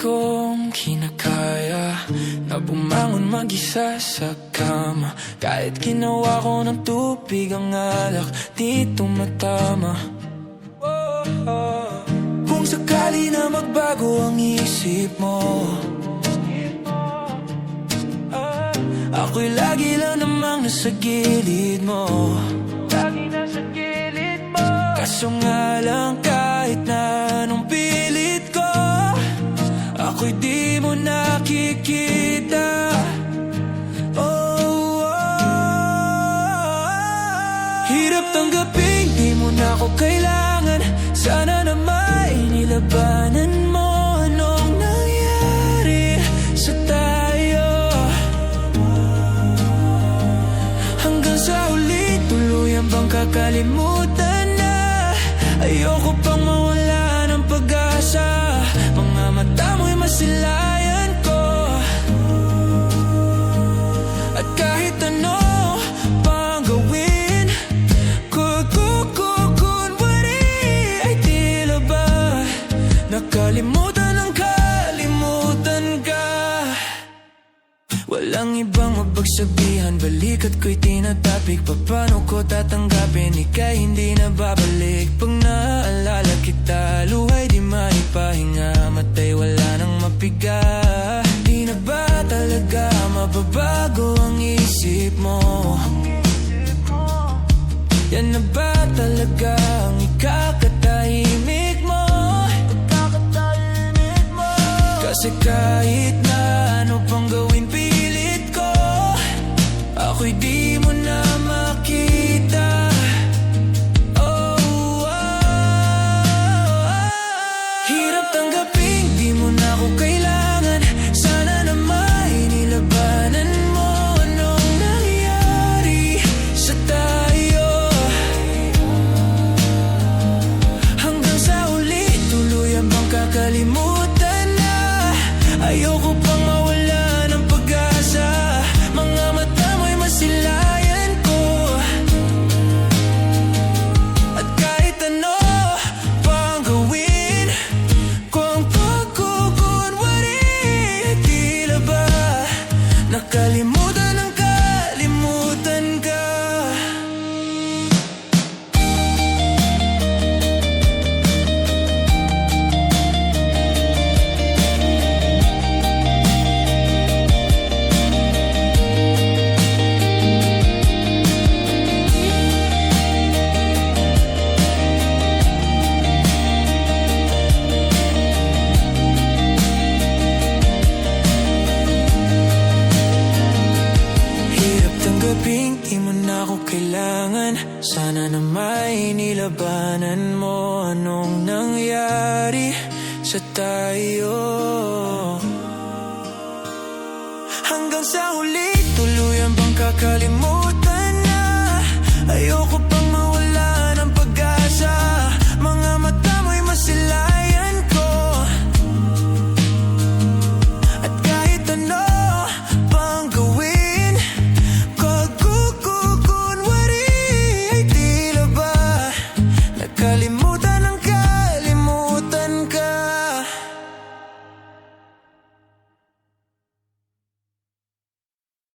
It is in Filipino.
kong kinakaya Na bumangon mag-isa sa kama. Kahit ginawa ko ng tubig ang alak Di tumatama. Kung sakali na magbago ang isip mo Ako'y lagi lang namang nasa gilid mo. Lagi nasa gilid mo. Kaso nga lang kahit mo nakikita. Oh, oh. Hirap tanggapin, di mo na ako kailangan. Sana na may nilabanan mo Anong nangyari sa tayo. Hanggang sa huli, tuluyan bang kakalimutan na? Ayoko pang mawala ng pag-asa. Mga mata mo'y masilayan Walang ibang mapagsabihan Balikat ko'y tinatapik. Paano ko tatanggapin? Ika'y hindi na babalik. Pag naaalala kita Luhay di maipahinga. Matay wala nang mapiga. Di na ba talaga Mababago ang isip mo? Yan na ba talaga Ang ikakatahimik mo? Kasi kahit na Nakalimutan ang kailangan. Sana na may mo. Anong nangyari sa tayo? Hanggang sa huli, tuluyan bang kakalimutan na? Ayoko